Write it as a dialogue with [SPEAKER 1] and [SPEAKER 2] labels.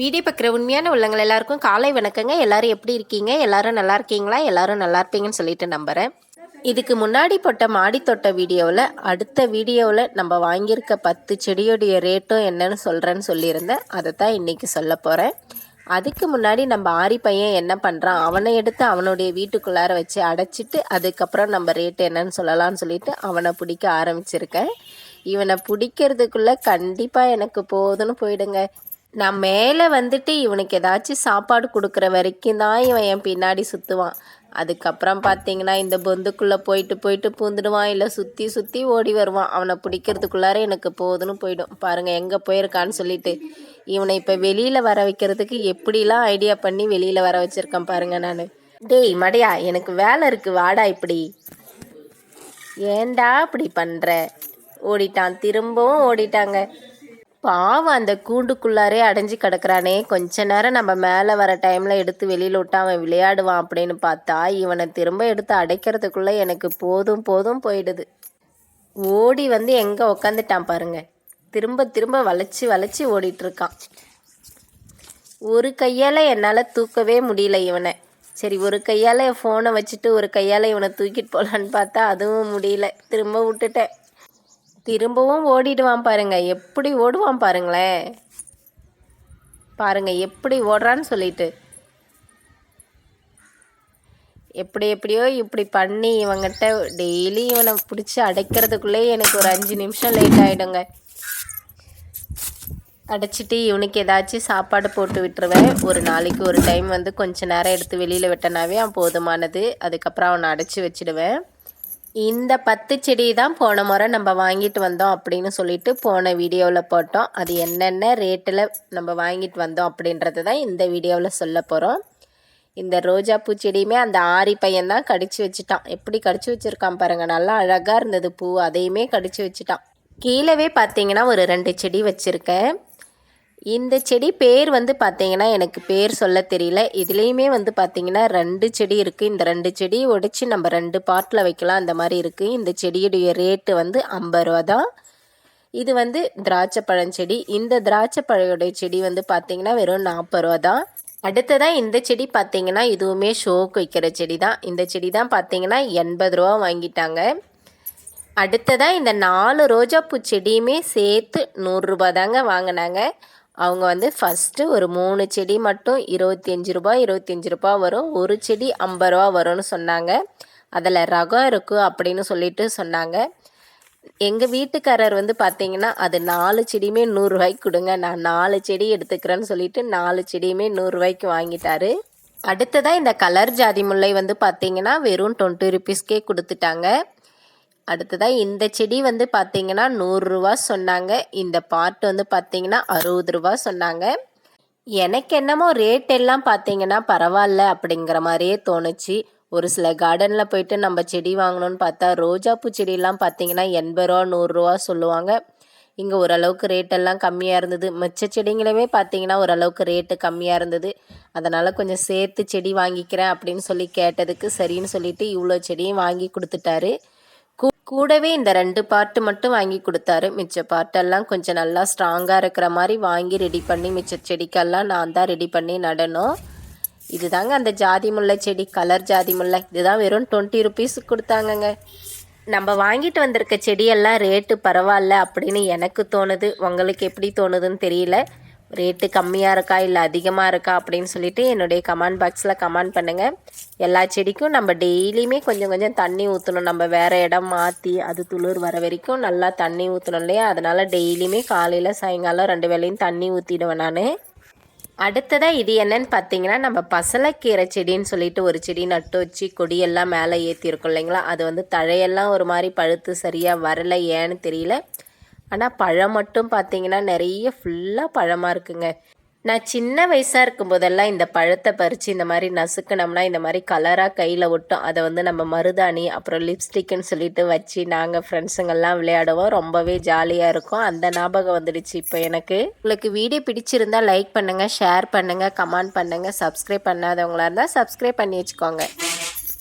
[SPEAKER 1] Video பார்க்குற உண்மையான உள்ளங்கள் எல்லாருக்கும் காலை வணக்கங்க. எல்லாரும் எப்படி இருக்கீங்க? எல்லாரும் நல்லா இருக்கீங்களா? எல்லாரும் நல்லா இருப்பீங்கன்னு சொல்லிட்டு நம்புகிறேன் இதுக்கு முன்னாடி போட்ட மாடி தோட்ட வீடியோவில் அடுத்த வீடியோவில் நம்ம வாங்கியிருக்க பத்து செடியோடைய ரேட்டும் என்னன்னு சொல்கிறேன்னு சொல்லியிருந்தேன். அதை தான் இன்றைக்கி சொல்ல போகிறேன் அதுக்கு முன்னாடி நம்ம ஆரி பையன் என்ன பண்ணுறான் அவனை எடுத்து அவனுடைய வீட்டுக்குள்ளார வச்சு அடைச்சிட்டு அதுக்கப்புறம் நம்ம ரேட் என்னன்னு சொல்லலாம்னு சொல்லிட்டு அவனை பிடிக்க ஆரம்பிச்சிருக்கேன். இவனை பிடிக்கிறதுக்குள்ளே கண்டிப்பாக எனக்கு போதுன்னு போயிடுங்க. நான் மேலே வந்துட்டு இவனுக்கு ஏதாச்சும் சாப்பாடு கொடுக்குற வரைக்கும் தான் இவன் என் பின்னாடி சுற்றுவான் அதுக்கப்புறம் பார்த்தீங்கன்னா இந்த பொந்துக்குள்ளே போயிட்டு போயிட்டு பூந்துடுவான். இல்லை சுற்றி சுற்றி ஓடி வருவான். அவனை பிடிக்கிறதுக்குள்ளார எனக்கு போதுன்னு போயிடும். பாருங்கள் எங்கே போயிருக்கான்னு சொல்லிட்டு இவனை இப்போ வெளியில் வர வைக்கிறதுக்கு எப்படிலாம் ஐடியா பண்ணி வெளியில் வர வச்சுருக்கேன் பாருங்கள் நான். டேய் மடையா எனக்கு வேலை இருக்குது வாடா இப்படி. ஏண்டா இப்படி பண்ணுற ஓடிட்டான். திரும்பவும் ஓடிட்டாங்க. பாவம் அந்த கூண்டுக்குள்ளாரே அடைஞ்சு கிடக்குறானே. கொஞ்ச நேரம் நம்ம மேலே வர டைமில் எடுத்து வெளியில் விட்டு அவன் விளையாடுவான் அப்படின்னு பார்த்தா இவனை திரும்ப எடுத்து அடைக்கிறதுக்குள்ளே எனக்கு போதும் போதும் போயிடுது. ஓடி வந்து எங்கே உக்காந்துட்டான் பாருங்க. திரும்ப திரும்ப வளைச்சி வளைச்சி ஓடிட்டுருக்கான். ஒரு கையால் என்னால் தூக்கவே முடியல இவனை. சரி ஒரு கையால் ஃபோனை வச்சுட்டு ஒரு கையால் இவனை தூக்கிட்டு போகலான்னு பார்த்தா அதுவும் முடியல. திரும்ப விட்டுட்டேன். திரும்பவும் ஓடிடுவான் பாருங்க. எப்படி ஓடுவான் பாருங்களேன் பாருங்க எப்படி ஓடுறான்னு சொல்லிட்டு. எப்படி எப்படியோ இப்படி பண்ணி இவங்கிட்ட டெய்லி இவனை பிடிச்சி அடைக்கிறதுக்குள்ளே எனக்கு ஒரு அஞ்சு நிமிஷம் லேட் ஆகிடுங்க அடைச்சிட்டு இவனுக்கு ஏதாச்சும் சாப்பாடு போட்டு விட்டுருவேன். ஒரு நாளைக்கு ஒரு டைம் வந்து கொஞ்ச நேரம் எடுத்து வெளியில் விட்டனாவே அவன் போதுமானது. அதுக்கப்புறம் அவனை அடைச்சி வச்சிடுவேன். இந்த பத்து செடி தான் போன முறை நம்ம வாங்கிட்டு வந்தோம் அப்படின்னு சொல்லிட்டு போன வீடியோவில் போட்டோம். அது என்னென்ன ரேட்டில் நம்ம வாங்கிட்டு வந்தோம் அப்படின்றது தான் இந்த வீடியோவில் சொல்ல போகிறோம் இந்த ரோஜா பூச்செடியுமே அந்த ஆரி பையன் தான் கடிச்சு வச்சுட்டான். எப்படி கடிச்சு வச்சுருக்கான் பாருங்கள் நல்லா அழகாக இருந்தது பூ. அதையுமே கடிச்சு வச்சுட்டான். கீழவே பார்த்தீங்கன்னா ஒரு ரெண்டு செடி வச்சுருக்கேன். இந்த செடி பேர் வந்து பார்த்தீங்கன்னா எனக்கு பேர் சொல்ல தெரியல. இதுலேயுமே வந்து பார்த்தீங்கன்னா ரெண்டு செடி இருக்குது இந்த ரெண்டு செடியை உடைச்சி நம்ம ரெண்டு பாட்டில் வைக்கலாம். அந்த மாதிரி இருக்குது இந்த செடியுடைய ரேட்டு வந்து ஐம்பது ரூபா தான். இது வந்து திராட்சை பழஞ்செடி இந்த திராட்சை பழையுடைய செடி வந்து பார்த்தீங்கன்னா வெறும் நாற்பது ரூபா தான். அடுத்ததாக இந்த செடி பார்த்தீங்கன்னா இதுவுமே ஷோக்கு வைக்கிற செடி தான். இந்த செடி தான் பார்த்தீங்கன்னா எண்பது ரூபா வாங்கிட்டாங்க. அடுத்ததாக இந்த நாலு ரோஜாப்பூ செடியுமே சேர்த்து நூறுரூபா தாங்க வாங்கினாங்க. அவங்க வந்து ஃபஸ்ட்டு ஒரு மூணு செடி மட்டும் இருபத்தஞ்சி ரூபா இருபத்தஞ்சி ரூபா வரும். ஒரு செடி ஐம்பது ரூபா வரும்னு சொன்னாங்க. அதில் ரகம் இருக்குது அப்படின்னு சொல்லிட்டு சொன்னாங்க. எங்கள் வீட்டுக்காரர் வந்து பார்த்தீங்கன்னா அது நாலு செடியுமே நூறுரூவாய்க்கு கொடுங்க. நான் நாலு செடி எடுத்துக்கிறேன்னு சொல்லிட்டு நாலு செடியுமே நூறுரூவாய்க்கு வாங்கிட்டாரு. அடுத்ததாக இந்த கலர் ஜாதி முல்லை வந்து பார்த்தீங்கன்னா வெறும் டுவெண்ட்டி ருபீஸ்க்கே கொடுத்துட்டாங்க. அடுத்ததாக இந்த செடி வந்து பார்த்தீங்கன்னா நூறுரூவா சொன்னாங்க. இந்த பாட்டு வந்து பார்த்தீங்கன்னா அறுபது ரூபா சொன்னாங்க. எனக்கு என்னமோ ரேட் எல்லாம் பார்த்தீங்கன்னா பரவாயில்ல அப்படிங்கிற மாதிரியே தோணுச்சு. ஒரு சில கார்டனில் போயிட்டு நம்ம செடி வாங்கணும்னு பார்த்தா ரோஜாப்பூ செடியெல்லாம் பார்த்தீங்கன்னா எண்பது ரூபா நூறுரூவா சொல்லுவாங்க. இங்கே ஓரளவுக்கு ரேட்டெல்லாம் கம்மியாக இருந்தது. மிச்ச செடிங்களுமே பார்த்தீங்கன்னா ஓரளவுக்கு ரேட்டு கம்மியாக இருந்தது. அதனால் கொஞ்சம் சேர்த்து செடி வாங்கிக்கிறேன் அப்படின்னு சொல்லி கேட்டதுக்கு சரின்னு சொல்லிட்டு இவ்வளோ செடியும் வாங்கி கொடுத்துட்டாரு. கூடவே இந்த ரெண்டு பாட்டு மட்டும் வாங்கி கொடுத்தாரு. மிச்ச பாட்டெல்லாம் கொஞ்சம் நல்லா ஸ்ட்ராங்காக இருக்கிற மாதிரி வாங்கி ரெடி பண்ணி மிச்ச செடிக்கெல்லாம் நான் தான் ரெடி பண்ணி நடணும். இதுதாங்க அந்த ஜாதி முல்லை செடி கலர் ஜாதி முல்லை. இதுதான் வெறும் டுவெண்ட்டி ருபீஸ் கொடுத்தாங்கங்க. நம்ம வாங்கிட்டு வந்திருக்க செடியெல்லாம் ரேட்டு பரவாயில்ல அப்படின்னு எனக்கு தோணுது. உங்களுக்கு எப்படி தோணுதுன்னு தெரியல. ரேட்டு கம்மியாக இருக்கா இல்லை அதிகமாக இருக்கா அப்படின்னு சொல்லிட்டு என்னுடைய கமெண்ட் பாக்ஸில் கமெண்ட் பண்ணுங்கள் எல்லா செடிக்கும் நம்ம டெய்லியுமே கொஞ்சம் கொஞ்சம் தண்ணி ஊற்றணும் நம்ம வேறு இடம் மாற்றி அது துளிர் வர வரைக்கும் நல்லா தண்ணி ஊற்றணும் இல்லையா? அதனால் டெய்லியுமே காலையில் சாயங்காலம் ரெண்டு வேலையும் தண்ணி ஊற்றிடுவேன் நான். அடுத்ததாக இது என்னன்னு பார்த்தீங்கன்னா நம்ம பசலைக்கீரை செடின்னு சொல்லிட்டு ஒரு செடி நட்டு வச்சு கொடியெல்லாம் மேலே ஏற்றிருக்கோம் இல்லைங்களா? அது வந்து தழையெல்லாம் ஒரு மாதிரி பழுத்து சரியாக வரலை ஏன்னு தெரியல. ஆனால் பழம் மட்டும் பார்த்தீங்கன்னா நிறைய ஃபுல்லாக பழமாக இருக்குங்க. நான் சின்ன வயசாக இருக்கும்போதெல்லாம் இந்த பழத்தை பறித்து இந்த மாதிரி நசுக்கினோம்னா இந்த மாதிரி கலராக கையில் விட்டோம் அதை வந்து நம்ம மருதாணி அப்புறம் லிப்ஸ்டிக்குன்னு சொல்லிட்டு வச்சு நாங்கள் ஃப்ரெண்ட்ஸுங்கெல்லாம் விளையாடுவோம். ரொம்பவே ஜாலியாக இருக்கும். அந்த ஞாபகம் வந்துடுச்சு இப்போ எனக்கு. உங்களுக்கு வீடியோ பிடிச்சிருந்தா லைக் பண்ணுங்கள் ஷேர் பண்ணுங்கள் கமெண்ட் பண்ணுங்கள் சப்ஸ்கிரைப் பண்ணாதவங்களாக இருந்தால் சப்ஸ்கிரைப் பண்ணி வச்சுக்கோங்க.